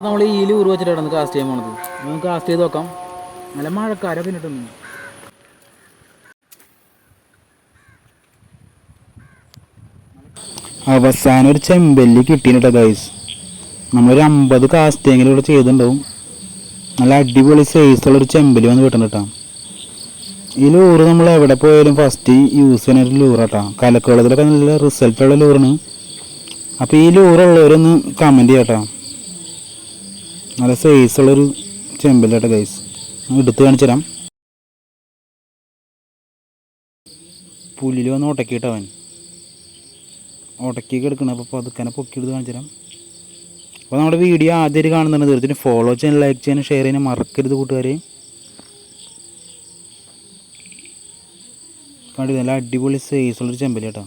നമ്മൾ ഈ ലൂറ് വെച്ചിട്ടാണ് കാസ്റ്റ് ചെയ്യാൻ പോണത്. നമുക്ക് കാസ്റ്റ് ചെയ്ത് നോക്കാം. നല്ല മഴക്കാരെ പിന്നിട്ടുണ്ട് അവസാനം ഒരു ചെമ്പല്ലി കിട്ടിയിട്ടോ ഗൈസ് നമ്മളൊരു അമ്പത് കാസ്റ്റെങ്കിലും ഇവിടെ ചെയ്തിട്ടുണ്ടാവും. നല്ല അടിപൊളി സൈസുള്ള ഒരു ചെമ്പല്ലി വന്ന് കിട്ടണം കേട്ടോ ഈ ലൂറ് നമ്മൾ എവിടെ പോയാലും ഫസ്റ്റ് യൂസ് ചെയ്യുന്ന ഒരു ലൂറാട്ടോ കലക്കുള്ളതിലൊക്കെ നല്ല റിസൾട്ടുള്ള ലൂറാണ് അപ്പോൾ ഈ ലൂറുള്ളവരൊന്ന് കമന്റ് ചെയ്യാട്ടോ. നല്ല സൈസുള്ളൊരു ചെമ്പല്ലാട്ടോ ഗൈസ് എടുത്ത് കാണിച്ചു തരാം. പുല്ലിൽ വന്ന് ഉടക്കിയിട്ടവൻ ഉടക്കിയൊക്കെ എടുക്കണം അപ്പോൾ പതുക്കനെ പൊക്കിയെടുത്ത് കാണിച്ചു തരാം. അപ്പോൾ നമ്മുടെ വീഡിയോ ആദ്യമായിട്ട് കാണുന്നുണ്ട് തീർച്ചയായിട്ടും ഫോളോ ചെയ്യാൻ ലൈക്ക് ചെയ്യാനും ഷെയർ ചെയ്യാനും മറക്കരുത് കൂട്ടുകാരെ. കണ്ടു നല്ല അടിപൊളി സൈസുള്ളൊരു കേട്ടോ